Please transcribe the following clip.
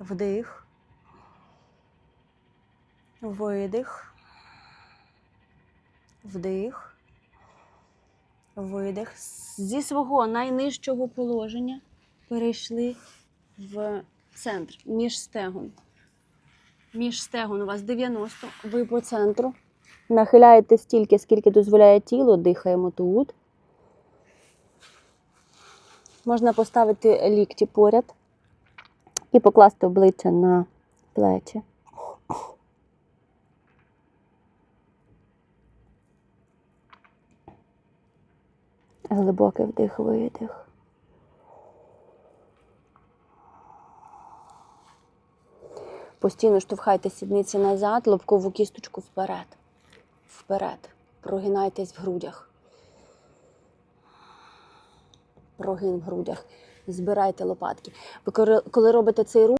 Вдих. Видих. Вдих. Видих. Зі свого найнижчого положення перейшли в центр між стегон. Між стегон у вас 90, ви по центру. Нахиляєте стільки, скільки дозволяє тіло, дихаємо тут. Можна поставити лікті поряд і покласти обличчя на плечі. Глибокий вдих, видих. Постійно штовхайте сідниці назад, лобкову кісточку вперед. Вперед. Прогинайтесь в грудях. Прогин в грудях. Збирайте лопатки. Ви коли робите цей рух,